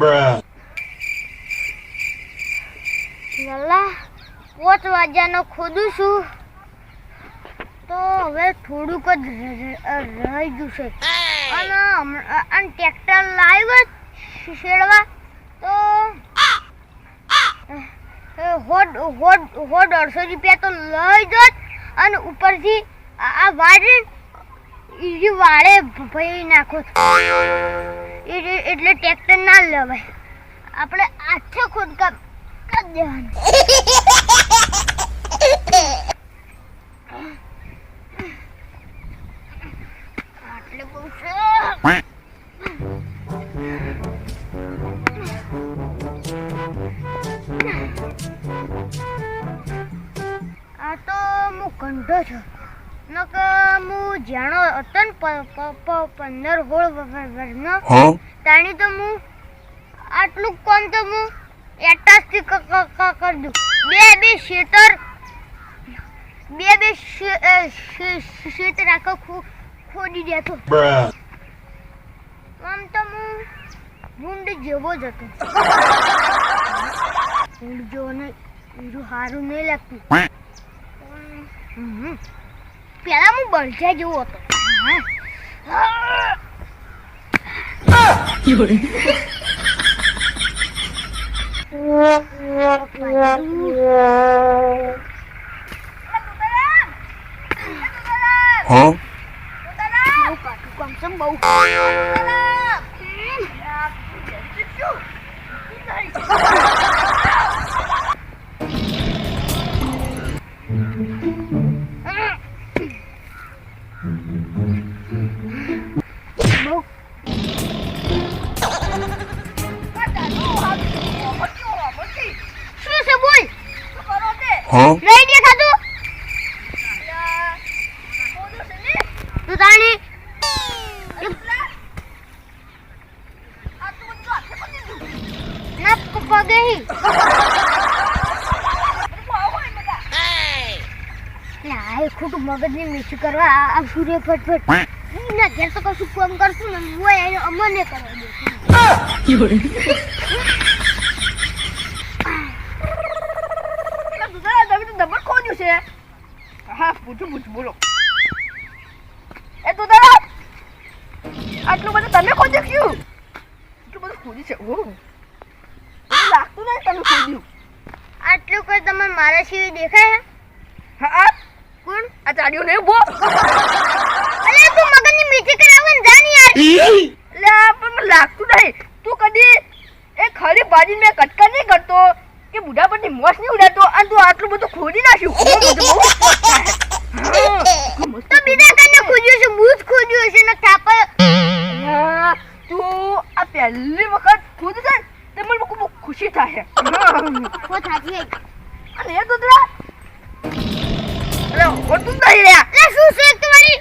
Bruh. વલ્લા પાંચ વાગ્યાનો ખોદું છું. તો હવે થોડુંક જ રહી ગયું છે. અને અને ટ્રેક્ટર લાવ્યો હોડ હોડ હોડ અઢસો રૂપિયા તો લઈ જોત. અને ઉપરથી આ વાડે વાડ ભઈ નાખો એટલે ટ્રેક્ટર ના લેવાય. આપણે આઠે ખોદકામ કરી દેવાનું. આ તો હું કંઢો છું. હું જાણો હતો પંદર વર્ષનો Huh? તાણી તો હું આટલું કોણ તો હું એટાસથી કરી દઉં બે બે શેતર બે બે શેતર આખો દેતો. આમ તો હું ભૂંડ જેવો જ હતો ભૂંડ જેવો નહીં નહીં લાગતું હમ. પેલા હું બળજા જેવો હતો હા. Huh? બહુ Huh? નહીં દેખાતું તું તાણી ના પ- પગે હી ના એ ખોટું મગજની મીઠું કરવા આ- આ સૂર્ય ફટફટ ના ઘેર તો કશું કામ કરશું ને હું એને અમને કરવા દે હા પૂછું પૂછું બોલો. એ તો દાદા આટલું બધું તમે ખોદ્યું ક્યું એટલું બધું ખોદ્યું છે એવું લાગતું નહીં તમે ખોદ્યું આટલું કોઈ તમને મારા સિવાય દેખાય હા કોણ? આ ચાડ્યું નહીં ઊભો. અલે તું મગજની મીઠી કરાવવા ને જા ને યાર. આ પણ લાગતું નહીં. તું કદી એ ખરી ભાજી મેં કટકા નહીં કરતો કે બુઢા પરથી મોસ નહીં ઉડાતો આટલું બધું ખોદી નાખ્યું તો. હા, બીજા કને ખોજ્યું છે? બૂજ ખોજ્યું છે ને હા, તું આ પહેલી વખત ખોદી ને તે મને બહુ ખુશી થાય. હા. ખો થાકી અને એ દૂધરા અરે હોતું નહીં રહ્યા. અલે શું છે તમારી?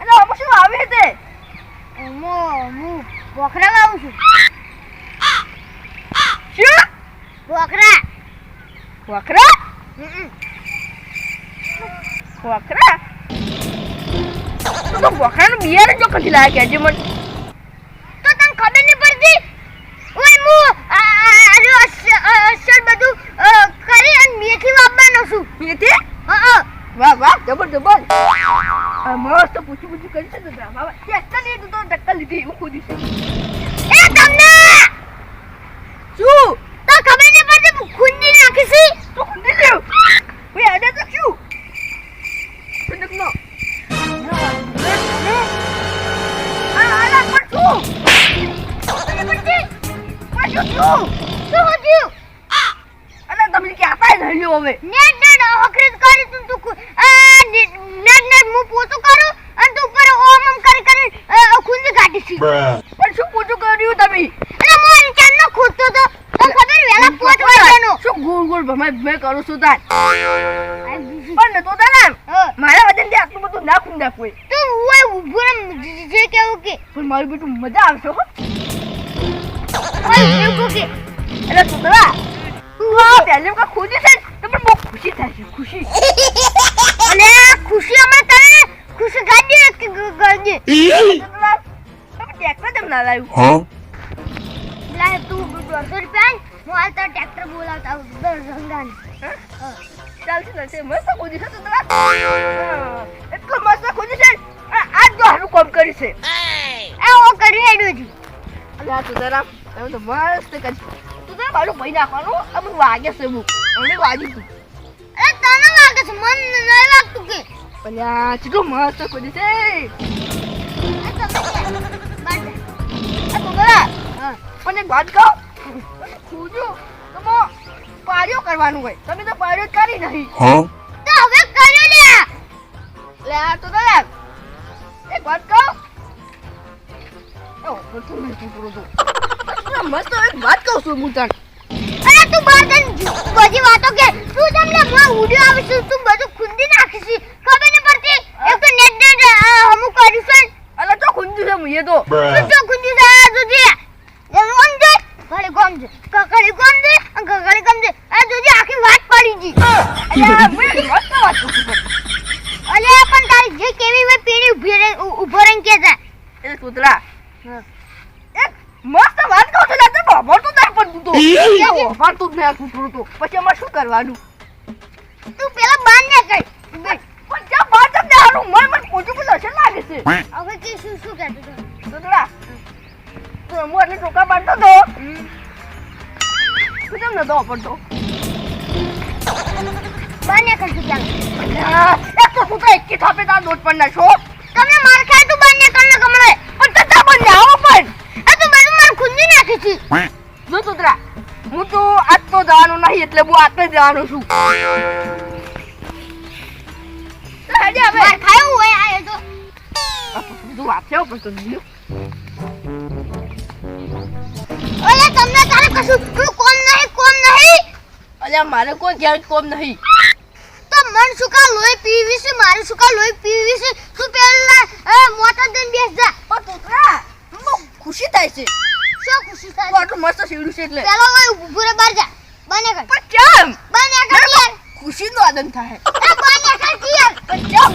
અને આમાં શું આવે તે મો હું બોખરા લાવું છું. શું? બોખરા. હમ વખરા? તો તો વખરાનું બિયારણ જો કદી લાગે કેજે મને તો તને ખબર નહીં પડતી? ઓય હું આ- આ- આ જો અસ- અ- અસર બધું કરી અને મેથી વાપવાનો છું. મેથી? હા હા. વાહ વાહ જબર જબર. મસ્ત પૂછું પૂછું કરી છે દૂધરા વાહ વાહ. ટક્કર નહીં તું તો ટક્કર લીધી એવું ખોદ્યું છે. એ તમને! શું? ભમાય ભમાય કરો છો તાર. આ બીજું. પણ તો તારા હા. મારા વજનથી આટલું બધું ના ખૂંદા કોઈ તું ઓય ઊભો જે- કેવું કે. પણ મારું બેટું મજા આવશે હો. કે. એટલે સુધરા તું આ ખુશી છે તો પણ બહુ ખુશી થાય છે ખુશી. અને ખુશી હમણાં તને ખુશી ગાડી કે ગાડી તમે ટ્રેક્ટર કેમ ના લાવ્યું. Huh? લા તું દોઢસો રૂપિયા આલ, હું હાલ તો ટ્રેક્ટર બોલાવતા આવું દસ રંગાને. હા? ચાલશે ચાલશે મસ્ત ખોદી છે હા, એટલો મસ્ત ખોદી છે આજ જો હારું કામ કરી છે. આ ઓ કરી હેડ્યો છું. અલ્યા તુતરા તમે તો મસ્ત કરી તુતરા મારું ભાઈ નાખવાનું. બધું વાગે છે હું મને વાગ્યું તું અરે તને લાગે છે મન નહીં લાગતું કે. અલ્યા મસ્ત છે. હા. એક વાત કહું. ખોજો તમે પાડ્યો કરવાનું હોય. તમે તો પાડ્યો જ કરી નહીં. તો હવે કર્યો લે લે આ તો દયા એક વાત કહું? ઓ બધું નહીં પૂરો તો મસ્ત એક વાત કહું છું હું તને અરે તું બહાર જઈને બધી વાતો કે તું તમને હું ઉડ્યો આવે તું બધું ખૂંદી નાખીશ. ખબર નહીં પડતી? એક તો નેટ નેટ અમુક કર્યું છે તો ખુંજુ છે મુએ તો તું તો ખૂંદી જાય તુજી એમ ગમ છે ઘરે ગમ કકડી ગમ છે અને કકડી ગમ આ તુજી આખી વાત પડી ગઈ. અલ્યા મસ્ત વાત અલ્યા પણ. તારી જે કેવી વે પીણી ઊભી રહી ઊભો રહીને કે જા. એ કૂતરા એક મસ્ત વાત કહો છો ને તે બાબા તો તાર પર તું તો. એ વાપરતું જ નહીં કૂતરું તો. પછી અમારે શું કરવાનું? તું પેલા બાર ને કર તું કેમ નતો વાપરતો બાર ને કર તું ચાલ એક તો કૂતરા એકી થાપે તાર દોત પણ નાખો તમને માર ખાય તું બાર ને કર ને કમળે પણ તતા પણ આવો પણ. આ તું બધું માર ખૂંદી નાખી છે. જો કૂતરા હું તો આજ તો જવાનું નહીં એટલે હું આટલે જવાનું છું. તો હેડે હવે. માર ખાયું હોય આ તો. તો બધું વાત પણ તો નહીં. તમને તારે કશું કોઈ કોમ નહીં કોમ નહીં અલ્યા મારે કોઈ ઘેર કોમ નહીં. તો મન સુકા લોહી પીવી છે? મારે સુકા લોહી પીવી છે? તું પેલા મોટા મોટર બેસ જા. ઓ બહુ ખુશી થાય છે. શું ખુશી થાય? છે આટલું મસ્ત સીવડ્યું છે એટલે. પેલા લોહી ઊભું બાર જા. બને કર. પણ કેમ? બને કર યાર. ખુશીનો આનંદ થાય. એ બને કર યાર. પણ કેમ?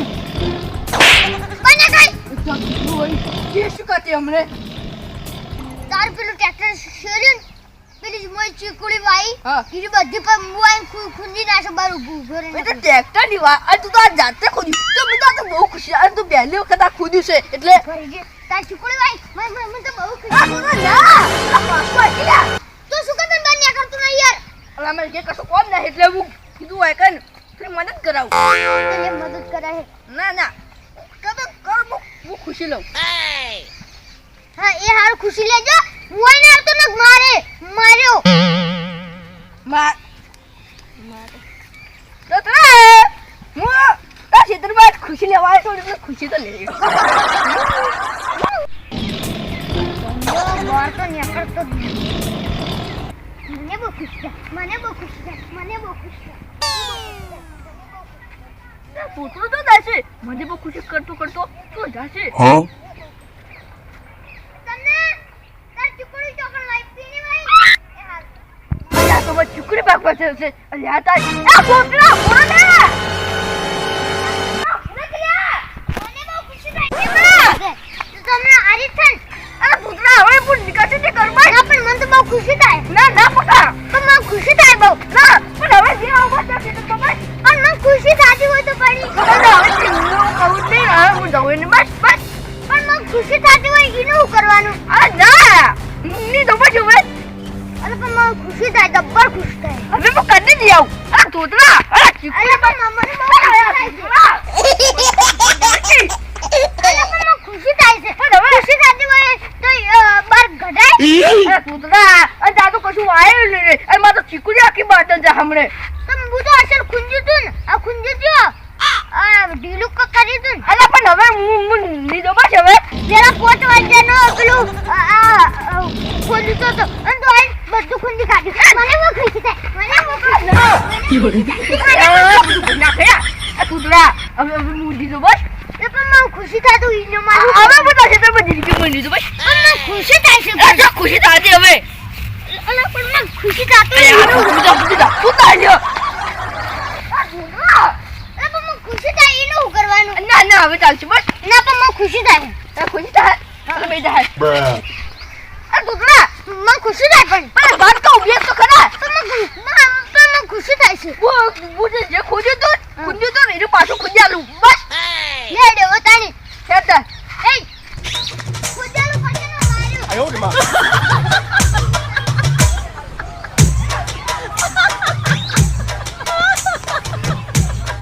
બને કર. એ શું કરતે હમણે? તાર પેલું ટ્રેક્ટર શેર્યું ને, પેલી મોય ચીકુડી વાઈ હા. ઈરી બધી પર મુઆઈ ખુ- ખૂંદી નાખે બાર ઊભું ઊભું એ રહીને તો ટ્રેક્ટરની વાત અને તું તો આ જાતે ખોદ્યું તો બધા તો બહુ ખુશી અને તું પહેલી વખત આ ખોદ્યું છે એટલે ઘરે તાર ચીકુડી વાઈ મને મને મને તો બહુ આ ખુશી ના આ. તું શું કદર બને કરતું નહીં યાર? અને અમે કે કશું કોમ નહીં એટલે હું કીધું હોય કે મદદ કરાવું. તને મદદ કરે ના ના. કદો કર હું હું ખુશી લઉં. હા એ હાર ખુશી લેજો. ને આવતો નક મારે માર્યો માર તો તને હું આ ક્ષેત્રમાં ખુશી લેવા આવ્યો છું એટલે ખુશી તો લેવી તો. મને બહુ ખુશી થાય મને બહુ ખુશી થાય મને બહુ ખુશી થાય પૂતળું તો જશે મને બહુ ખુશી કરતો કરતો તો જશે તમને તાર ચીકુડી ચોકન લાઈ પીની વાઈ એ હાલ અલ્યા તો બસ ચુકડી પાક પાસે છે અલ્યા તાર આ પૂતળા બોલે ખુશી થાય જબ્બર ખુશ થાય હવે હું કદી જ આવું? આ અરે અરે ચુકડી પણ મને બહુ ખુશી થાય છે. પણ મને ખુશી થતી હોય તો બાર ગઢાય. પૂતળા અને તો કશું આવ્યું નહીં અને મારે તો ચીકુ આખી બાટલ જ હમણે. તો હું તો અસલ ખુંજ્યું તું ને. આ ખુંજ્યું આ ઢીલું ક કર્યું તું ને. અલા પણ હવે હું હું લીધો બસ હવે. પેલા પોત વાગ્યાનો પેલું આ આ, તો તો તો બધું ખુંજી કાઢ્યું મને ખુશી થાય. મને થાય. આ પૂતળા હવે હવે હું લીધો બસ એ પણ મને ખુશી થાય. ઈનો મારું હવે બધા છે તમે જિંદગી માં લીધો બસ મને ખુશી થાય. છે ખુશી થતી હવે અલા પણ મને થતી તો તું થાય એનું કરવાનું ના ના હવે ચાલશે બસ. ના પણ મને ખુશી થાય. ખુશી થાય હવે બે જાય Bruh. આ પૂતળા મને ખુશી થાય પણ પણ